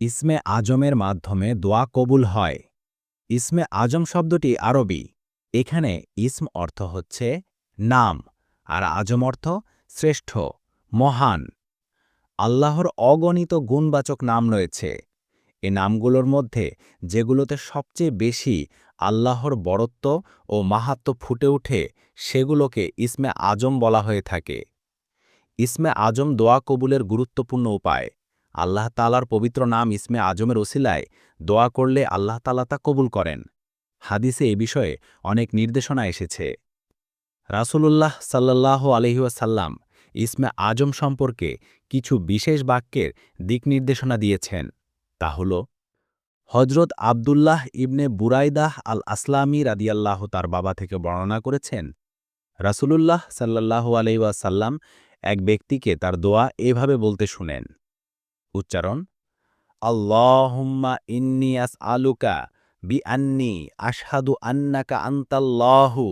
ইসমে আজমের মাধ্যমে দোয়া কবুল হয়। ইসমে আজম শব্দটি আরবি। এখানে ইসম অর্থ হচ্ছে নাম, আর আজম অর্থ শ্রেষ্ঠ, মহান। আল্লাহর অগণিত গুণবাচক নাম রয়েছে। এ নামগুলোর মধ্যে যেগুলোতে সবচেয়ে বেশি আল্লাহর বরত্ব ও মাহাত্ম ফুটে ওঠে, সেগুলোকে ইসমে আজম বলা হয়ে থাকে। ইসমে আজম দোয়া কবুলের গুরুত্বপূর্ণ উপায়। আল্লাহ তালার পবিত্র নাম ইসমে আজমের ওসিলায় দোয়া করলে আল্লাহ তালা তা কবুল করেন। হাদিসে এ বিষয়ে অনেক নির্দেশনা এসেছে। রাসূলুল্লাহ সাল্লাহ আলহিউসাল্লাম ইসমে আজম সম্পর্কে কিছু বিশেষ বাক্যের দিক নির্দেশনা দিয়েছেন। তা হল হজরত আবদুল্লাহ ইবনে বুরাইদাহ আল আসলামী রাদিয়াল্লাহ তার বাবা থেকে বর্ণনা করেছেন, রাসূলুল্লাহ সাল্লাহ আলহিউসাল্লাম এক ব্যক্তিকে তার দোয়া এভাবে বলতে শুনেন উচ্চারণ, আল্লাহুম্মা ইন্নি আস আলুকা বি আন্নি আশহাদু আন্নাকা আন্তাল্লাহু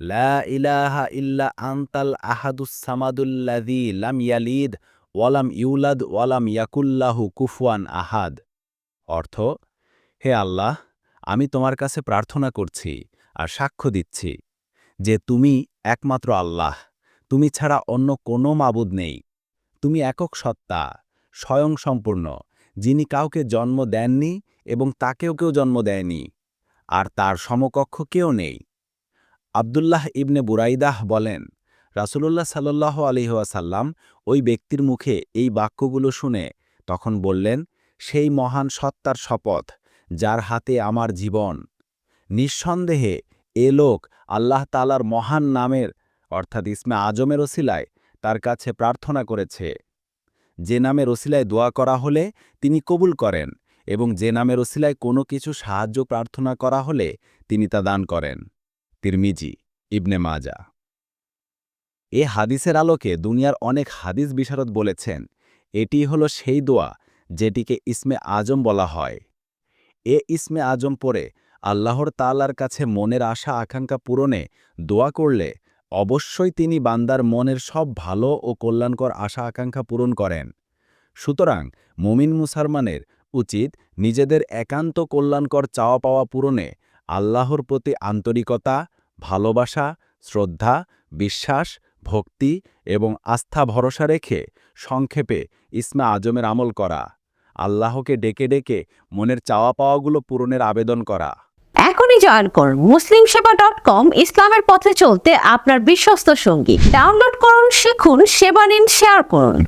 লা ইলাহা ইল্লা আন্তাল আহাদুস সামাদুল্লাযী লাম ইয়ালিদ ওয়ালাম ইউলাদ ওয়ালাম ইয়াকুল্লাহু কুফুয়ান আহাদ। অর্থ, হে আল্লাহ, আমি তোমার কাছে প্রার্থনা করছি আর সাক্ষ্য দিচ্ছি যে তুমি একমাত্র আল্লাহ, তুমি ছাড়া অন্য কোনো মাবুদ নেই, তুমি একক সত্তা। স্বয়ংসম্পূর্ণ, যিনি কাউকে জন্ম দেননি এবং তাকেও কেউ জন্ম দেয়নি, আর তার সমকক্ষ কেউ নেই। আবদুল্লাহ ইবনে বুরাইদাহ বলেন, রাসূলুল্লাহ সাল্লাহ আলিহাসাল্লাম ওই ব্যক্তির মুখে এই বাক্যগুলো শুনে তখন বললেন, সেই মহান সত্তার শপথ, যার হাতে আমার জীবন। নিঃসন্দেহে এ লোক আল্লাহ তালার মহান নামের, অর্থাৎ ইসমে আজমের ওসিলায়, তার কাছে প্রার্থনা করেছে। যে নামের ওসিলায় দোয়া করা হলে তিনি কবুল করেন এবং যে নামের ওসিলায় কোনো কিছু সাহায্য প্রার্থনা করা হলে তিনি তা দান করেন। তিরমিজি, ইবনে মাজা। এ হাদিসের আলোকে দুনিয়ার অনেক হাদিস বিশারদ বলেছেন, এটি হল সেই দোয়া যেটিকে ইসমে আজম বলা হয়। এ ইসমে আজম পরে আল্লাহর তালার কাছে মনের আশা আকাঙ্ক্ষা পূরণে দোয়া করলে অবশ্যই তিনি বান্দার মনের সব ভালো ও কল্যাণকর আশা আকাঙ্ক্ষা পূরণ করেন। সুতরাং মুমিন মুসলমানের উচিত নিজেদের একান্ত কল্যাণকর চাওয়া পাওয়া পূরণে আল্লাহর প্রতি আন্তরিকতা, ভালোবাসা, শ্রদ্ধা, বিশ্বাস, ভক্তি এবং আস্থা ভরসা রেখে সংক্ষেপে ইসমা আজমের আমল করা, আল্লাহকে ডেকে ডেকে মনের চাওয়া পাওয়াগুলো পূরণের আবেদন করা। এখনই জয়েন করুন মুসলিম সেবা ডট কম ইসলামের পথে চলতে আপনার বিশ্বস্ত সঙ্গী। ডাউনলোড করুন, শিখুন, সেবা নিন শেয়ার করুন।